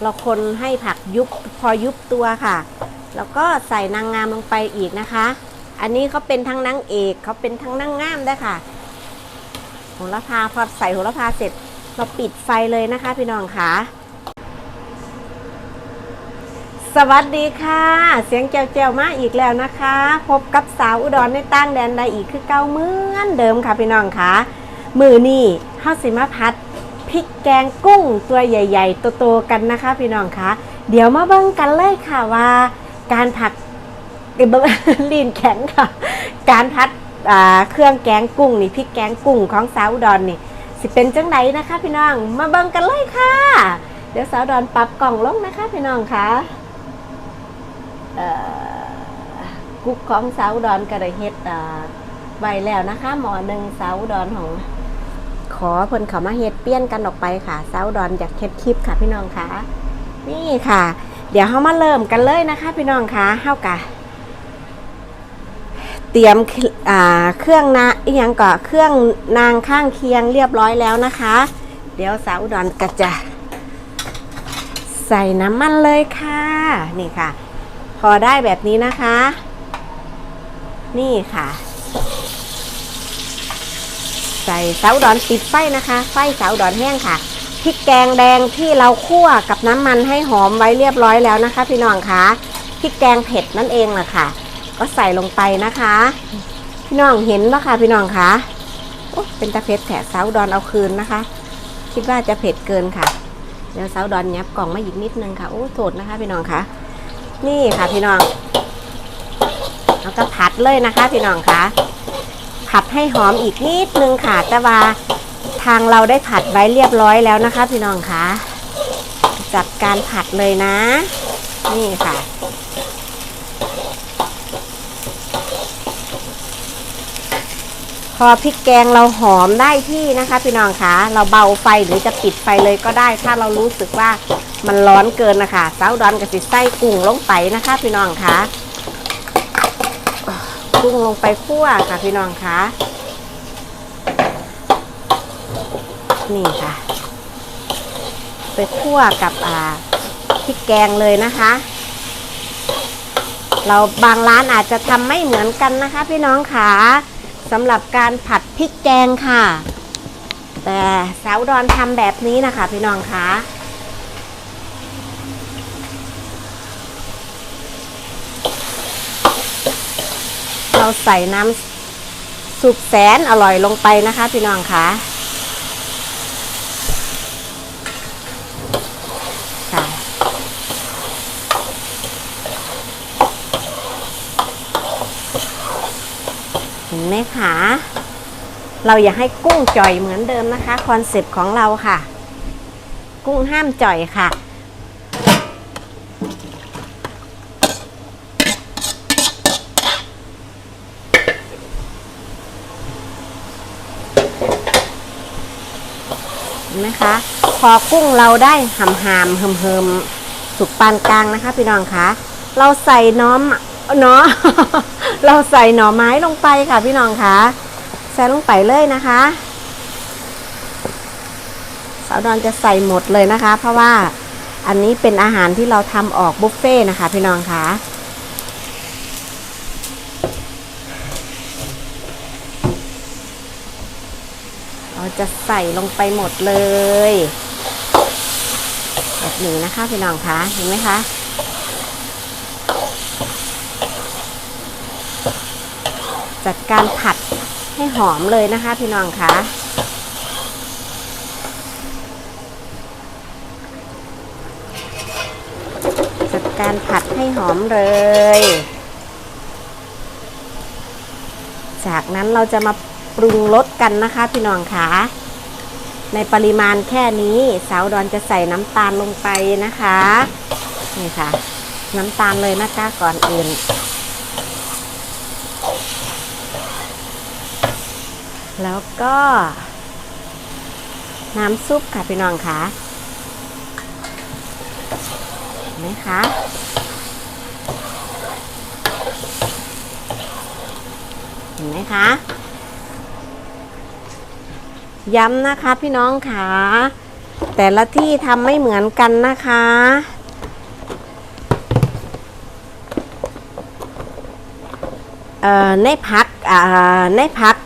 เราคนให้ผักยุบพอยุบตัวค่ะ แล้วก็ใส่นางงามลงไปอีกนะคะ อันนี้เขาเป็นทั้งนางเอกเขาเป็นทั้งนางงามได้ค่ะโหระพาพอใส่โหระพาเสร็จ เราปิดไฟเลยนะคะพี่น้องค่ะ สวัสดีค่ะ เสียงแจวๆมาอีกแล้วนะคะ พบกับสาวอุดรในตั้งแดนใดอีกคือเก่าเหมือนเดิมค่ะพี่น้องค่ะ มือนี่ข้าวสิมาพัด พริกแกงกุ้งตัวใหญ่ ๆ โตๆกันนะคะ พี่น้องคะเดี๋ยวมาเบิ่งกันเลยค่ะว่าการผัดเอ้ยเบิ่งลีนแข็งค่ะ การพัดเครื่องแกงกุ้งนี่พริกแกงกุ้งของสาวดรนี่สิเป็นจังไดนะคะ พี่น้องมาเบิ่งกันเลยค่ะ เดี๋ยวสาวดอุดรปรับกล่องลงนะคะ พี่น้องคะกุ๊กของสาวดอุดรก็ได้เฮ็ดอ่าไว้แล้วนะคะ หมอหนึ่งสาวดอุดรของ ขอเพิ่นเขามาเฮ็ดเปี้ยนกันออกไปค่ะสาวอุดรอยากเฮ็ดคลิปค่ะพี่น้องค่ะ นี่ค่ะ เดี๋ยวเฮามาเริ่มกันเลยนะคะ พี่น้องค่ะเฮากะเตรียมเครื่องนาอีหยังก่อเครื่องนางข้างเคียงเรียบร้อยแล้วนะคะ เดี๋ยวสาวดอุดรก็จะใส่น้ำมันเลยค่ะ นี่ค่ะ พอได้แบบนี้นะคะ นี่ค่ะ ใส่สาวดอนปิดไฟนะคะ ไฟสาวดอนแห้งค่ะพริกแกงแดงที่เราคั่วกับน้ำมันให้หอมไว้เรียบร้อยแล้วนะคะ พี่น้องคะพริกแกงเผ็ดนั่นเองแหละค่ะ ก็ใส่ลงไปนะคะ พี่น้องเห็นปะคะพี่น้องคะเป็นตะเพ็ดแถะสาวดอนเอาคืนนะคะ คิดว่าจะเผ็ดเกินค่ะเดี๋ยวสาวอุดอนยับกล่องมาอีกนิดนึงค่ะโอ้โทษนะคะ พี่น้องคะนี่ค่ะพี่น้องแล้วก็ผัดเลยนะคะ พี่น้องคะ ผัดให้หอมอีกนิดนึงค่ะ แต่ว่าทางเราได้ผัดไว้เรียบร้อยแล้วนะคะ พี่น้องคะจัดการผัดเลยนะ นี่ค่ะพอพริกแกงเราหอมได้ที่นะคะ พี่น้องคะเราเบาไฟหรือจะปิดไฟเลยก็ได้ ถ้าเรารู้สึกว่ามันร้อนเกินนะคะสาวดอนกับสิไส้กุ้งลงไปนะคะ พี่น้องคะ กุ้งลงไปคั่วค่ะพี่น้องคะนี่ค่ะ ไปคั่วกับอ่าพริกแกงเลยนะคะ เราบางร้านอาจจะทำไม่เหมือนกันนะคะ พี่น้องคะสำหรับการผัดพริกแกงค่ะ แต่สาวดอนทำแบบนี้นะคะ พี่น้องคะ เราใส่น้ำสุปแสนอร่อยลงไปนะคะ พี่น้องคะค่ะ เห็นไหมคะเราอย่าให้กุ้งจ่อยเหมือนเดิมนะคะ คอนเซปต์ของเราค่ะ กุ้งห้ามจ่อยค่ะ นไหมคะ พอกุ้งเราได้หำหามเฮิมเฮิมๆสุกปานกลางนะคะ พี่น้องคะเราใส่น้อมเนาะเราใส่หน่อไม้ลงไปค่ะ พี่น้องคะใส่ลงไปเลยนะคะสาวดอนจะใส่หมดเลยนะคะ เพราะว่าอันนี้เป็นอาหารที่เราทำออกบุฟเฟ่นะคะ พี่น้องคะ เราจะใส่ลงไปหมดเลยแบบนี้นะคะพี่น้องคะเห็นไหมคะจัดการผัดให้หอมเลยนะคะพี่น้องคะจัดการผัดให้หอมเลย จากนั้นเราจะมา ปรุงรสกันนะคะพี่น้องคะในปริมาณแค่นี้สาวดอนจะใส่น้ำตาลลงไปนะคะนี่ค่ะ น้ำตาลเลยนะคะก่อนอื่น แล้วก็ น้ำซุปค่ะพี่น้องคะเห็นไหมคะเห็นไหมคะ ย้ำนะคะพี่น้องค่ะแต่ละที่ทำไม่เหมือนกันนะคะ ในพักอ่าในพัก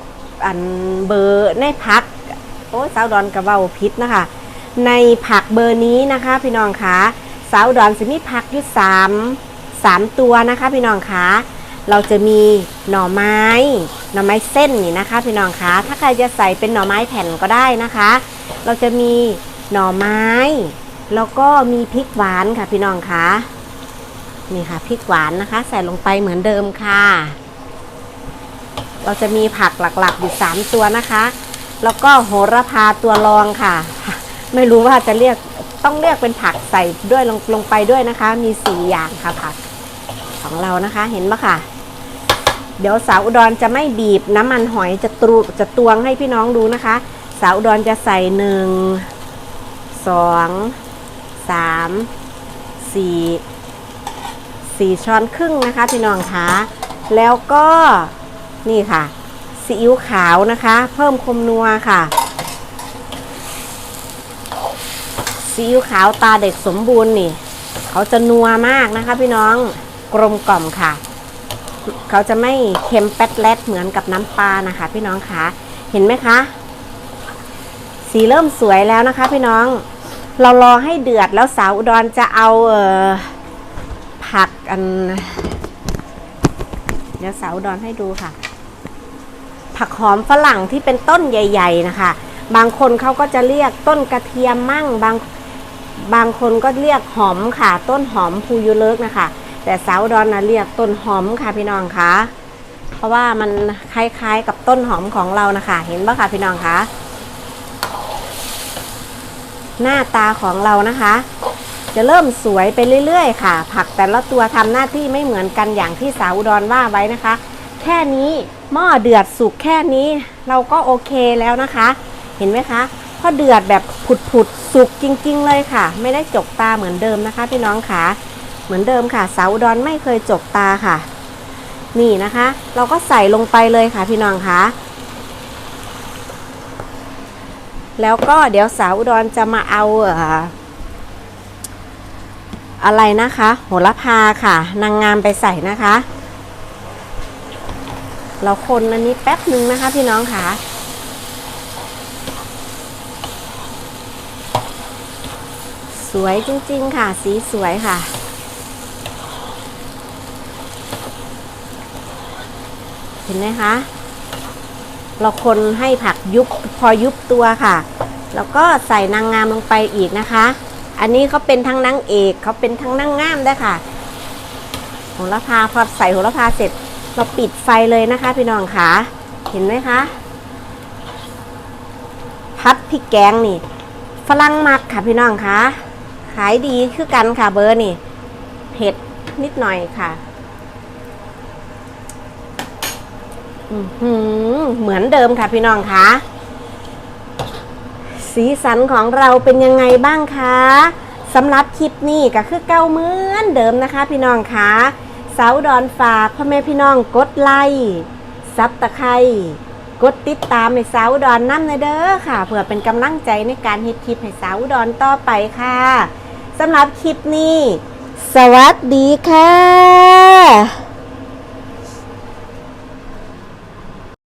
อันเบอร์ในพักโอ้สาวดอนกระเบ้าพิษนะคะ ในผักเบอร์นี้นะคะพี่น้องคะสาวดอนจะมีผักอยู่สามสามตัวนะคะพี่น้องคะเราจะมีหน่อไม้ หน่อไม้เส้นนี่นะคะ พี่น้องคะถ้าใครจะใส่เป็นหน่อไม้แผ่นก็ได้นะคะ เราจะมีหน่อไม้ แล้วก็มีพริกหวานค่ะพี่น้องคะนี่ค่ะพริกหวานนะคะ ใส่ลงไปเหมือนเดิมค่ะ เราจะมีผักหลักๆอยู่3ตัวนะคะ แล้วก็โหระพาตัวรองค่ะ ไม่รู้ว่าจะเรียกต้องเรียกเป็นผักใส่ด้วยลงลงไปด้วยนะคะ มี4อย่างค่ะผักของเรานะคะ เห็นปะค่ะ เดี๋ยวสาวอุดรจะไม่บีบน้ำมันหอยจะตรูจะตวงให้พี่น้องดูนะคะ สาวอุดรจะใส่หนึ่งสองสามสี่สี่ช้อนครึ่งนะคะพี่น้องคะแล้วก็นี่ค่ะซีอิ๊วขาวนะคะ เพิ่มคมนัวค่ะซีอิ๊วขาวตาเด็กสมบูรณ์นี่ เขาจะนัวมากนะคะพี่น้องกลมกล่อมค่ะ เขาจะไม่เค็มแป๊ดแลดเหมือนกับน้ำปลานะคะ พี่น้องคะเห็นไหมคะ สีเริ่มสวยแล้วนะคะ พี่น้อง เรารอให้เดือดแล้วสาวอุดรจะเอาเออผักอันเดี๋ยวสาวอุดรให้ดูค่ะ ผักหอมฝรั่งที่เป็นต้นใหญ่ ๆ นะคะ บางคนเขาก็จะเรียกต้นกระเทียมมั่งบางบางคนก็เรียกหอมค่ะ ต้นหอมพูยูเลิกนะคะ แต่สาวดอนนะเรียกต้นหอมค่ะพี่น้องคะเพราะว่ามันคล้ายๆกับต้นหอมของเรานะคะ เห็นปะคะพี่น้องคะหน้าตาของเรานะคะ จะเริ่มสวยไปเรื่อยๆ ค่ะ ผักแต่ละตัวทำหน้าที่ไม่เหมือนกันอย่างที่สาวดอุดรว่าไว้นะคะ แค่นี้หม้อเดือดสุกแค่นี้ เราก็โอเคแล้วนะคะ เห็นไหมคะพอเดือดแบบผุดๆสุกจริง ๆ เลยค่ะ ไม่ได้จกตาเหมือนเดิมนะคะ พี่น้องค่ะ เหมือนเดิมค่ะสาวอุดรไม่เคยจกตาค่ะ นี่นะคะ เราก็ใส่ลงไปเลยค่ะพี่น้องคะแล้วก็เดี๋ยวสาวอุดรจะมาเอาเอ่ออะไรนะคะ โหระพาค่ะ นางงามไปใส่นะคะ เราคนอันนี้แป๊บหนึ่งนะคะพี่น้องค่ะ สวยจริงๆค่ะ สีสวยค่ะ ห็นไหมคะ เราคนให้ผักยุบพอยุบตัวค่ะ แล้วก็ใส่นางงามลงไปอีกนะคะ อันนี้เขาเป็นทั้งนางเอกเขาเป็นทั้งนางงามได้ค่ะโหระพาพอใส่โหระพาเสร็จ เราปิดไฟเลยนะคะ พี่น้องค่ะ เห็นไหมคะ พัดพริกแกงนี่ฝรั่งมักค่ะพี่น้องคะขายดีคือกันค่ะเบอร์นี่เผ็ดนิดหน่อยค่ะ อือหือ เหมือนเดิมค่ะพี่น้องคะสีสันของเราเป็นยังไงบ้างคะสำหรับคลิปนี้ก็คือเก้าเหมือนเดิมนะคะ พี่น้องคะสาวดอนฝากพ่อแม่พี่น้องกดไลค์ซับตะไคร้กดติดตามให้สาวดอนน้ำในเด้อค่ะเพื่อเป็นกำลังใจในการเฮ็ดคลิปให้สาวดอนต่อไปค่ะสำหรับคลิปนี้ สวัสดีค่ะ